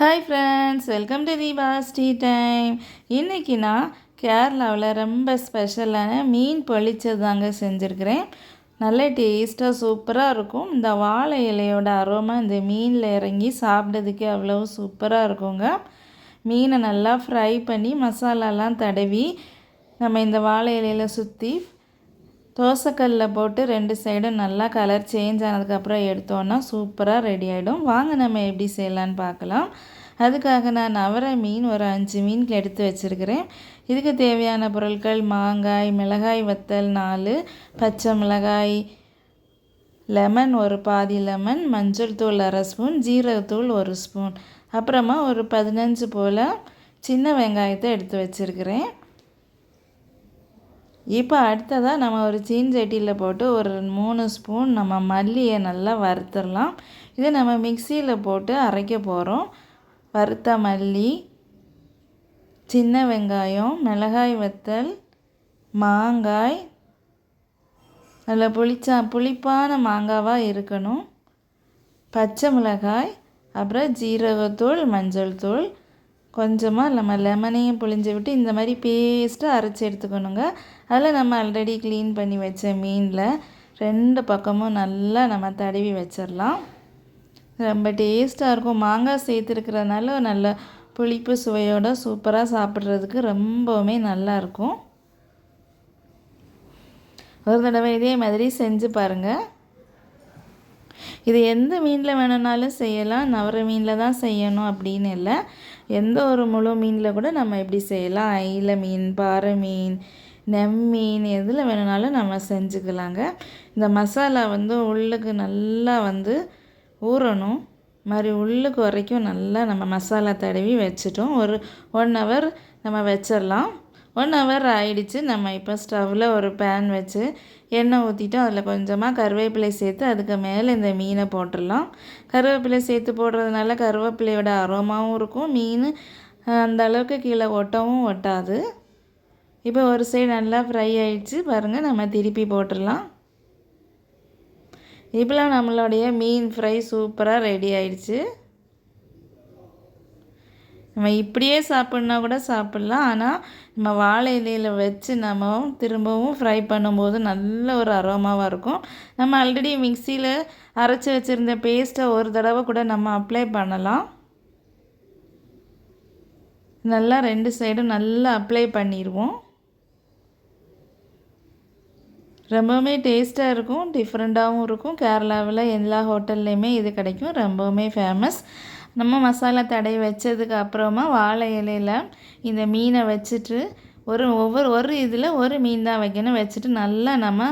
Hi friends welcome to Deepa's tea time இன்றைக்கி நான் கேரளாவில் ரொம்ப ஸ்பெஷலான மீன் பொழிச்சது தாங்க செஞ்சுருக்கிறேன். நல்ல டேஸ்ட்டாக சூப்பராக இருக்கும். இந்த வாழை இலையோட அரோமா இந்த மீனில் இறங்கி சாப்பிட்றதுக்கே அவ்வளோ சூப்பராக இருக்குங்க. மீனை நல்லா ஃப்ரை பண்ணி மசாலாலாம் தடவி நம்ம இந்த வாழை இலையில் சுற்றி தோசைக்கல்லில் போட்டு ரெண்டு சைடும் நல்லா கலர் சேஞ்ச் ஆனதுக்கப்புறம் எடுத்தோன்னா சூப்பராக ரெடி ஆகிடும் வாங்க நம்ம எப்படி செய்யலான்னு பார்க்கலாம். அதுக்காக நான் அவரை மீன் ஒரு அஞ்சு மீன் எடுத்து வச்சுருக்கிறேன். இதுக்கு தேவையான பொருட்கள் மாங்காய் மிளகாய் வத்தல் நாலு பச்சை மிளகாய் லெமன் ஒரு பாதி லெமன் மஞ்சள் தூள் அரை ஸ்பூன் ஜீரகத்தூள் ஒரு ஸ்பூன் அப்புறமா ஒரு பதினஞ்சு போல் சின்ன வெங்காயத்தை எடுத்து வச்சுருக்கிறேன். இப்போ அடுத்ததாக நம்ம ஒரு சீன் சட்டியில் போட்டு ஒரு மூணு ஸ்பூன் நம்ம மல்லியை நல்லா வறுத்துடலாம். இதை நம்ம மிக்சியில் போட்டு அரைக்க போகிறோம் வறுத்த மல்லி சின்ன வெங்காயம் மிளகாய் வத்தல் மாங்காய். நல்ல புளிச்சா புளிப்பான மாங்காவாக இருக்கணும். பச்சை மிளகாய் அப்புறம் ஜீரகத்தூள் மஞ்சள் தூள். கொஞ்சமாக நம்ம லெமனையும் புளிஞ்சு விட்டு இந்த மாதிரி பேஸ்ட்டாக அரைச்சி எடுத்துக்கணுங்க. அதில் நம்ம ஆல்ரெடி க்ளீன் பண்ணி வச்ச மீனில் ரெண்டு பக்கமும் நல்லா நம்ம தடவி வச்சிடலாம். ரொம்ப டேஸ்ட்டாக இருக்கும். மாங்காய் சேர்த்துருக்கிறதுனால நல்ல புளிப்பு சுவையோடு சூப்பராக சாப்பிட்றதுக்கு ரொம்பவுமே நல்லாயிருக்கும் ஒரு தடவை இதே மாதிரி செஞ்சு பாருங்கள் இது எந்த மீனில் வேணும்னாலும் செய்யலாம். நவர மீனில் தான் செய்யணும் அப்படின்னு இல்லை. எந்த ஒரு முழு மீனில் கூட நம்ம எப்படி செய்யலாம்? ஐல மீன் பாறை மீன் நெம்மீன் எதில் வேணுனாலும் நம்ம செஞ்சுக்கலாங்க. இந்த மசாலா வந்து உள்ளுக்கு நல்லா வந்து ஊறணும். மாதிரி உள்ளுக்கு வரைக்கும் நல்லா நம்ம மசாலா தடவி வச்சுட்டோம். ஒரு ஒன் ஹவர் நம்ம வச்சிடலாம். ஒன் ஹவர் ஆயிடுச்சு. நம்ம இப்போ ஸ்டவ்வில் ஒரு பேன் வச்சு எண்ணெய் ஊற்றிட்டோம் அதில் கொஞ்சமாக கருவேப்பிலை சேர்த்து அதுக்கு மேலே இந்த மீனை போட்டுடலாம். கருவேப்பிலை சேர்த்து போடுறதுனால கருவேப்பிலையோட அரோமாவும் இருக்கும். மீன் அந்த அளவுக்கு கீழே ஒட்டவும் ஒட்டாது. இப்போ ஒரு சைடு நல்லா ஃப்ரை ஆயிடுச்சு. பாருங்கள் நம்ம திருப்பி போட்டுடலாம். இப்போலாம் நம்மளுடைய மீன் ஃப்ரை சூப்பராக ரெடி ஆயிடுச்சு. நம்ம இப்படியே சாப்பிட்னா கூட சாப்பிட்லாம். ஆனால் நம்ம வாழை இலையில் வச்சு நம்ம திரும்பவும் ஃப்ரை பண்ணும்போது நல்ல ஒரு அரோமாவாக இருக்கும். நம்ம ஆல்ரெடி மிக்சியில் அரைச்சி வச்சுருந்த பேஸ்ட்டை ஒரு தடவை கூட நம்ம அப்ளை பண்ணலாம். நல்லா ரெண்டு சைடும் நல்லா அப்ளை பண்ணிடுவோம். ரொம்பவுமே டேஸ்ட்டாக இருக்கும் டிஃப்ரெண்ட்டாகவும் இருக்கும். கேரளாவில் எல்லா ஹோட்டல்லையுமே இது கிடைக்கும். ரொம்பவுமே ஃபேமஸ் நம்ம மசாலா தடவி வச்சதுக்கு அப்புறமா வாழை இலையில் இந்த மீனை வச்சுட்டு ஒரு ஒவ்வொரு ஒரு இதில் ஒரு மீன் தான் வைக்கணும். வச்சுட்டு நல்லா நம்ம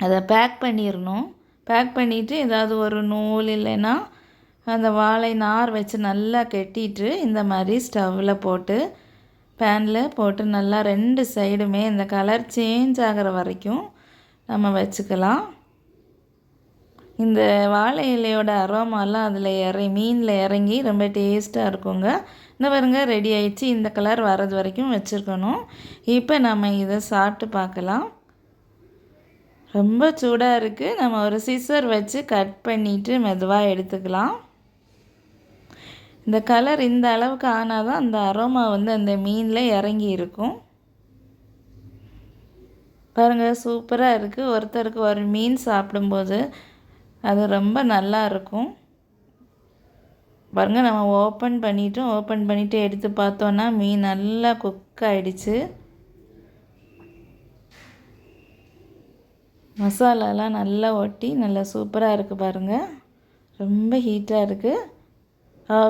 அதை பேக் பண்ணிடணும் பேக் பண்ணிவிட்டு ஏதாவது ஒரு நூல் இல்லைன்னா அந்த வாழை நார் வச்சு நல்லா கெட்டிட்டு இந்த மாதிரி ஸ்டவ்வில் போட்டு பேனில் போட்டு நல்லா ரெண்டு சைடுமே இந்த கலர் சேஞ்ச் ஆகிற வரைக்கும் நம்ம வச்சுக்கலாம். இந்த வாழை இலையோட அரோமாலாம் அதில் இறங்கி மீனில் இறங்கி ரொம்ப டேஸ்ட்டாக இருக்குங்க. இந்த பாருங்க ரெடி ஆயிடுச்சு. இந்த கலர் வர்றது வரைக்கும் வச்சுருக்கணும். இப்போ நம்ம இதை சாப்பிட்டு பார்க்கலாம். ரொம்ப சூடாக இருக்குது நம்ம ஒரு சிசர் வச்சு கட் பண்ணிவிட்டு மெதுவாக எடுத்துக்கலாம். இந்த கலர் இந்த அளவுக்கு ஆனால் தான் அந்த அரோமா வந்து அந்த மீனில் இறங்கி இருக்கும். பாருங்கள் சூப்பராக இருக்குது ஒருத்தருக்கு ஒரு மீன் சாப்பிடும்போது அது ரொம்ப நல்லா இருக்கும் பாருங்கள் நம்ம ஓப்பன் பண்ணிவிட்டோம் ஓப்பன் பண்ணிவிட்டு எடுத்து பார்த்தோன்னா மீன் நல்லா குக் ஆகிடுச்சு மசாலாலாம் நல்லா ஒட்டி நல்லா சூப்பராக இருக்குது பாருங்கள் ரொம்ப ஹீட்டாக இருக்குது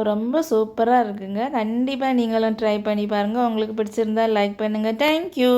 ரொம்ப சூப்பராக இருக்குங்க. கண்டிப்பாக நீங்களும் ட்ரை பண்ணி பாருங்கள் உங்களுக்கு பிடிச்சிருந்தா லைக் பண்ணுங்கள் தேங்க்யூ